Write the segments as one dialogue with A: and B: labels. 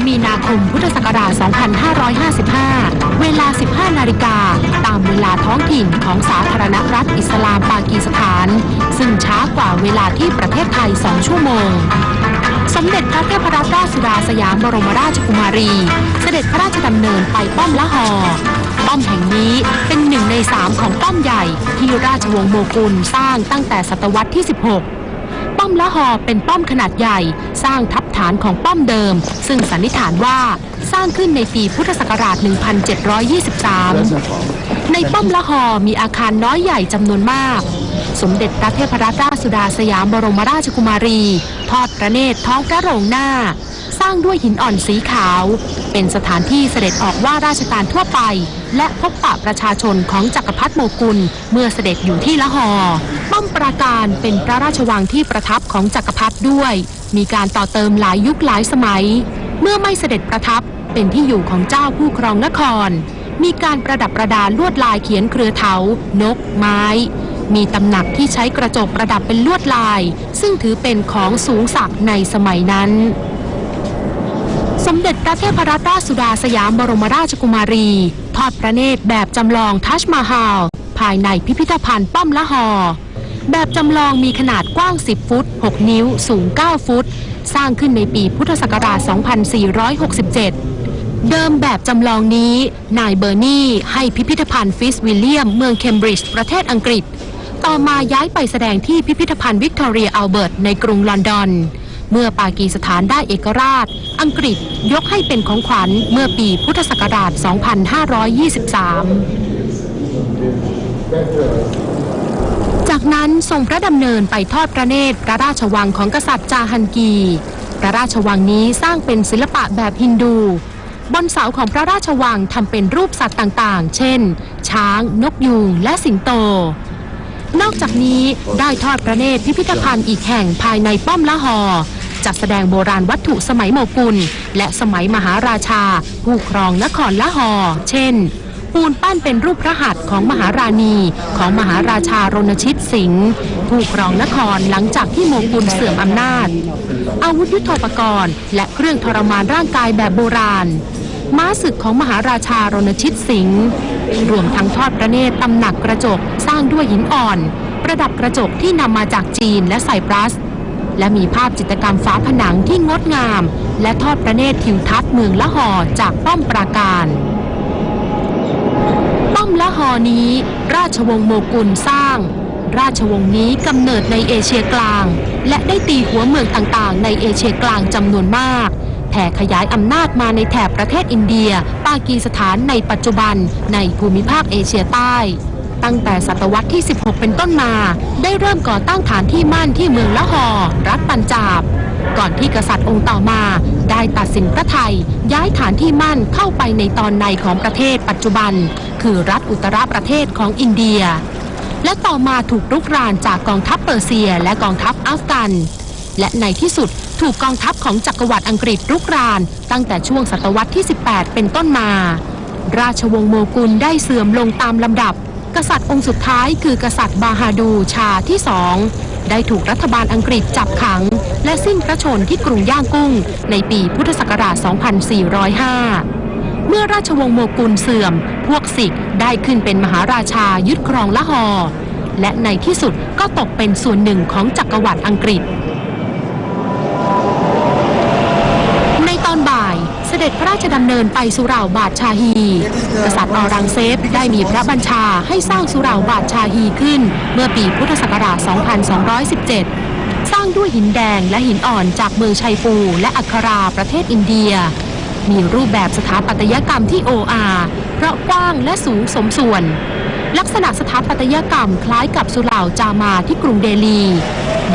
A: 2 มีนาคม พุทธศักราช 2555 เวลา 15 นาฬิกา ตามเวลาท้องถิ่นของสาธารณรัฐอิสลามปากีสถาน ซึ่งช้ากว่าเวลาที่ประเทศไทย 2 ชั่วโมง สมเด็จพระเทพรัตนราชสุดาสยามบรมราชกุมารี เสด็จพระราชดำเนินไปป้อมละหอป้อมแห่งนี้เป็นหนึ่งในสามของป้อมใหญ่ที่ราชวงศ์โมกุลสร้างตั้งแต่ศตวรรษที่ 16 ป้อมละหอเป็นป้อมขนาดใหญ่ สร้างทับฐานของป้อมเดิม ซึ่งสันนิษฐานว่าสร้างขึ้นในปีพุทธศักราช 1723 ในป้อมละหอมีอาคารน้อยใหญ่จำนวนมาก สมเด็จพระเทพรัตนราชสุดาสยามบรมราชกุมารี ทอดพระเนตรท้องพระโรงหน้า สร้างด้วยหินอ่อนสีขาว เป็นสถานที่เสด็จออกว่าราชการทั่วไป และพบปะประชาชนของจักรพรรดิโมกุล เมื่อเสด็จอยู่ที่ละหอ ป้อมปราการเป็นพระราชวังที่ประทับของจักรพรรดิด้วย มีการต่อเติมหลายยุคหลายสมัย เมื่อไม่เสด็จประทับเป็นที่อยู่ของเจ้าผู้ครองนคร มีการประดับประดาลวดลายเขียนเครือเถา นก ไม้ มีตำหนักที่ใช้กระจกประดับเป็นลวดลาย ซึ่งถือเป็นของสูงศักในสมัยนั้น สมเด็จพระเทพรัตนราชสุดาสยามบรมราชกุมารี ทอดพระเนตรแบบจำลองทัชมาฮาลภายในพิพิธภัณฑ์ป้อมละหอ แบบจำลองมีขนาดกว้าง 10 ฟุต 6 นิ้ว สูง 9 ฟุต สร้างขึ้นในปีพุทธศักราช 2467 เดิมแบบจำลองนี้ นายเบอร์นี่ให้พิพิธภัณฑ์ฟิสวิลเลียมเมืองเคมบริดจ์ประเทศอังกฤษ ต่อมาย้ายไปแสดงที่พิพิธภัณฑ์วิกตอเรียอัลเบิร์ตในกรุงลอนดอน เมื่อปากีสถานได้เอกราช อังกฤษยกให้เป็นของขวัญเมื่อปีพุทธศักราช 2523จากนั้นทรงพระดำเนินไปทอดพระเนตรพระราชวังของกษัตริย์จาฮันกี พระราชวังนี้สร้างเป็นศิลปะแบบฮินดู บนเสาของพระราชวังทำเป็นรูปสัตว์ต่างๆ เช่น ช้าง นกยูงและสิงโต นอกจากนี้ได้ทอดพระเนตรพิพิธภัณฑ์อีกแห่งภายในป้อมละหอ จัดแสดงโบราณวัตถุสมัยโมกุล และสมัยมหาราชา ผู้ครองนครละหอ เช่น ปูนปั้นเป็นรูปพระหัตถ์ของมหาราณีของมหาราชารณชิตสิงห์ผู้ครองนครหลังจากที่โมกุลเสื่อมอำนาจ อาวุธยุทโธปกรณ์ และเครื่องทรมานร่างกายแบบโบราณม้าศึกของมหาราชารณชิตสิงห์รวมทั้งทอดพระเนตรตำหนักกระจกสร้างด้วยหินอ่อน ประดับกระจกที่นำมาจากจีนและไซปรัส และมีภาพจิตรกรรมฝาผนังที่งดงาม และทอดพระเนตรทิวทัศน์เมืองละหอจากป้อมปราการป้อมละหอนี้ ราชวงศ์โมกุลสร้าง ราชวงศ์นี้กำเนิดในเอเชียกลาง และได้ตีหัวเมืองต่างๆ ในเอเชียกลางจำนวนมากแผ่ขยายอำนาจมาในแถบประเทศอินเดีย ปากีสถานในปัจจุบันในภูมิภาคเอเชียใต้ ตั้งแต่ศตวรรษที่ 16 เป็นต้นมา ได้เริ่มก่อตั้งฐานที่มั่นที่เมืองละหอ รัฐปัญจาบ ก่อนที่กษัตริย์องค์ต่อมา ได้ตัดสินพระไทย ย้ายฐานที่มั่นเข้าไปในตอนในของประเทศปัจจุบัน คือรัฐอุตรประเทศของอินเดีย และต่อมาถูกรุกรานจากกองทัพเปอร์เซีย และกองทัพอัฟกัน และในที่สุดถูกกองทัพของจักรวรรดิอังกฤษรุกราน ตั้งแต่ช่วงศตวรรษที่ 18 เป็นต้นมา ราชวงศ์โมกุลได้เสื่อมลงตามลำดับ กษัตริย์องค์สุดท้ายคือกษัตริย์บาฮาดูชาที่สองได้ถูกรัฐบาลอังกฤษจับขัง และสิ้นพระชนที่กรุงย่างกุ้ง ในปีพุทธศักราช 2405 เมื่อราชวงศ์โมกุลเสื่อม พวกสิกได้ขึ้นเป็นมหาราชายึดครองละหอ และในที่สุดก็ตกเป็นส่วนหนึ่งของจักรวรรดิอังกฤษ ในตอนบ่าย เสด็จพ ราชดำเนินไปสุเหร่าบาทชาฮี กษัตริย์อรังเซฟได้มีพระบัญชาให้สร้างสุเหร่าบาทชาฮีขึ้น เมื่อปีพุทธศักราช 2217 สร้างด้วยหินแดงและหินอ่อนจากเมืองชัยปูและอัคราประเทศอินเดีย มีรูปแบบสถาปัตยกรรมที่โออาเพราะกว้างและสูงสมส่วน ลักษณะสถาปัตยกรรมคล้ายกับสุเหร่าจามาที่กรุงเดลี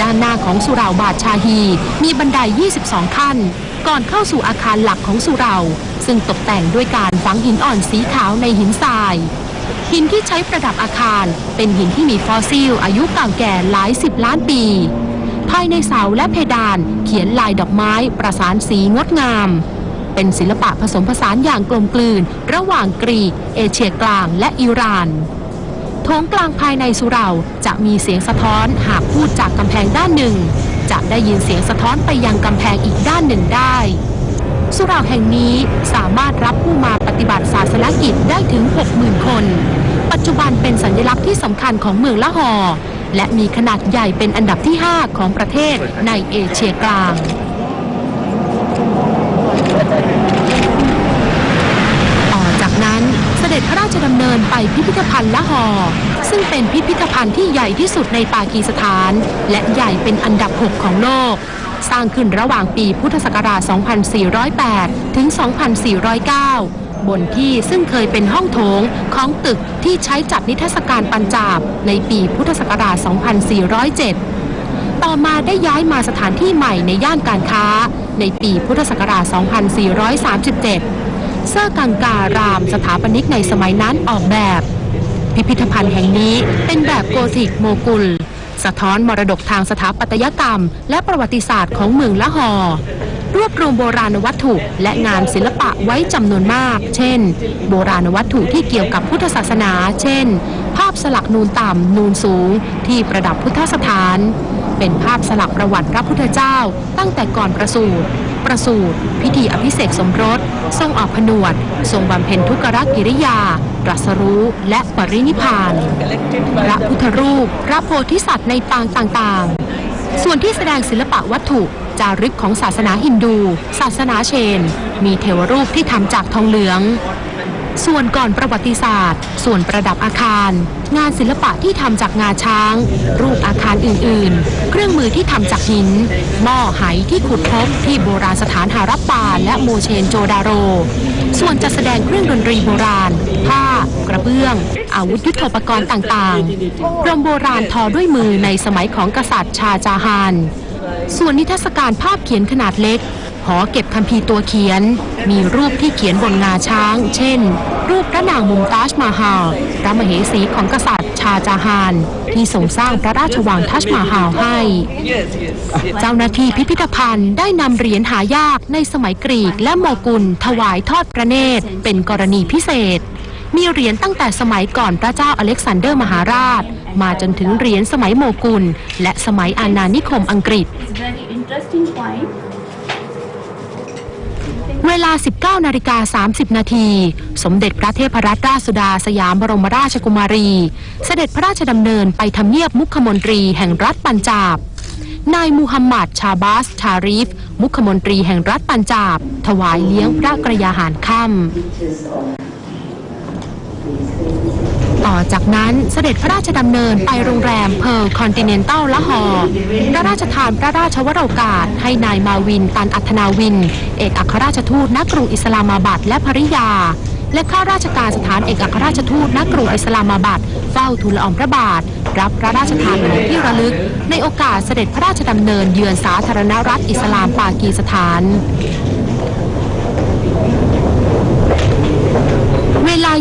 A: ด้านหน้าของสุเหร่าบาทชาฮี มีบันได 22 ขั้น ก่อนเข้าสู่อาคารหลักของสุเหร่าซึ่งตกแต่งด้วยการฝังหินอ่อนสีขาวในหินทราย หินที่ใช้ประดับอาคารเป็นหินที่มีฟอสซิล อายุเก่าแก่หลายสิบล้านปี ภายในเสาและเพดานเขียนลายดอกไม้ประสานสีงดงาม เป็นศิลปะผสมผสานอย่างกลมกลืน ระหว่างกรีก เอเชียกลางและอิหร่านโถงกลางภายในสุเหร่าจะมีเสียงสะท้อนหากพูดจากกำแพงด้านหนึ่ง จะได้ยินเสียงสะท้อนไปยังกำแพงอีกด้านหนึ่งได้ สุราแห่งนี้สามารถรับผู้มาปฏิบัติศาสนกิจได้ถึง 60,000 คน ปัจจุบันเป็นสัญลักษณ์ที่สำคัญของเมืองละหอ และมีขนาดใหญ่เป็นอันดับที่ 5 ของประเทศในเอเชียกลาง ต่อจากนั้นเส ด็จพระราชดำเนินไปพิพิธภัณฑ์ละหอ ซึ่งเป็นพิพิธภัณฑ์ที่ใหญ่ที่สุดในปากีสถาน และใหญ่เป็นอันดับ 6 ของโลก สร้างขึ้นระหว่างปีพุทธศักราช 2408 ถึง 2409 บนที่ซึ่งเคยเป็นห้องโถงของตึกที่ใช้จัดนิทรรศการปัญจาบในปีพุทธศักราช 2407 ต่อมาได้ย้ายมาสถานที่ใหม่ในย่านการค้า ในปีพุทธศักราช 2437 เซอร์กังการามสถาปนิกในสมัยนั้นออกแบบ พิพิธภัณฑ์แห่งนี้เป็นแบบโกธิกโมกุล สะท้อนมรดกทางสถาปัตยกรรม และประวัติศาสตร์ของเมืองละหอรวบรวมโบราณวัตถุและงานศิลปะไว้จำนวนมาก เช่น โบราณวัตถุที่เกี่ยวกับพุทธศาสนา เช่น ภาพสลักนูนต่ำนูนสูง ที่ประดับพุทธสถาน เป็นภาพสลักประวัติพระพุทธเจ้า ตั้งแต่ก่อนประสูติประสูติ พิธีอภิเษกสมรส ทรงออกผนวด ทรงบำเพ็ญทุกขกิริยา ตรัสรู้และปรินิพพานพระพุทธรูป พระโพธิสัตว์ในปางต่างๆ ส่วนที่แสดงศิลปะวัตถุจารึกของศาสนาฮินดู ศาสนาเชน มีเทวรูปที่ทำจากทองเหลือง ส่วนก่อนประวัติศาสตร์ ส่วนประดับอาคาร งานศิลปะที่ทำจากงาช้าง รูปอาคารอื่นๆ เครื่องมือที่ทำจากหิน หม้อไหที่ขุดพบที่โบราณสถานหารับปาและโมเชนโจดาโร ส่วนจะแสดงเครื่องดนตรีโบราณ ผ้ากระเบื้อง อาวุธยุทโธปกรณ์ต่างๆกรมโบราณทอด้วยมือในสมัยของกษัตริย์ชาจาฮานส่วนนิทรรศการภาพเขียนขนาดเล็ก หอเก็บคัมภีร์ตัวเขียน มีรูปที่เขียนบนงาช้าง เช่น รูปพระนางมุมตาชมาฮาลพระมเหสีของกษัตริย์ชาจาฮาน ที่ทรงสร้างพระราชวังทัชมาฮาลให้ เจ้าหน้าที่พิพิธภัณฑ์ได้นำเหรียญหายากในสมัยกรีกและโมกุลถวายทอดพระเนตร เป็นกรณีพิเศษ มีเหรียญตั้งแต่สมัยก่อนพระเจ้าอเล็กซานเดอร์มหาราช มาจนถึงเหรียญสมัยโมกุล และสมัยอาณานิคมอังกฤษ
B: very interesting point.
A: เวลา 19นาฬิกา30 นาที สมเด็จพระเทพรัตนราชสุดาสยามบรมราชกุมารี เสด็จพระราชดำเนินไปทำเนียบมุขมนตรีแห่งรัฐปัญจาบ นายมูฮัมหมัดชาบาส ชารีฟ มุขมนตรีแห่งรัฐปัญจาบ ถวายเลี้ยงพระกระยาหารค่ำ ต่อจากนั้นเสด็จพระราชดำเนินไปโรงแรมเพร์คอนติเนนตัลละหอพระราชทานพระราชวโรกาส ให้นายมาวิน ตันอัธนาวิน เอกอัครราชทูตณกรุงอิสลามาบัดและภริยา และข้าราชการสถานเอกอัครราชทูตณกรุงอิสลามาบัดเฝ้าทูลละอองพระบาท รับพระราชทานของที่ระลึก ในโอกาสเสด็จพระราชดำเนินเยือนสาธารณรัฐอิสลามปากีสถานเวลา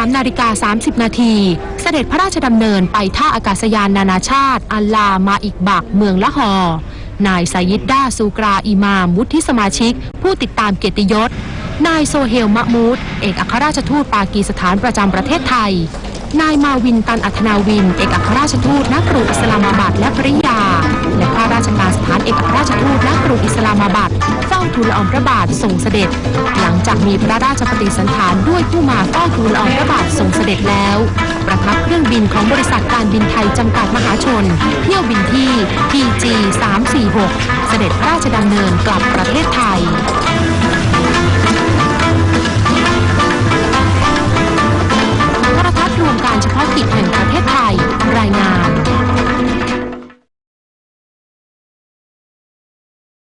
A: 13นาฬิกา30 นาที เสด็จพระราชดำเนินไปท่าอากาศยานนานาชาติ อัลลามาอิกบักเมืองละหอนายไซยิดดาซูกราอิมามวุฒิสมาชิก ผู้ติดตามเกียรติยศ นายโซเฮลมะมูดเอกอัครราชทูตปากีสถานประจำประเทศไทย นายมาวินตันอัธนาวิน เอกอัครราชทูตณกรุงอิสลามาบัดและภริยา และข้าราชการสถานเอกอัครราชทูตณกรุงอิสลามาบัดเฝ้าทูลละอองพระบาทส่งเสด็จ หลังจากมีพระราชปฏิสันถานด้วยผู้มาเฝ้าทูลละอองพระบาทส่งเสด็จแล้ว ประทับเครื่องบินของบริษัทการบินไทยจำกัดมหาชน เที่ยวบินที่ PG 346 เสด็จราชดำเนินกลับประเทศไทย เฉพาะกิจแห่งประเทศไทย รายงาน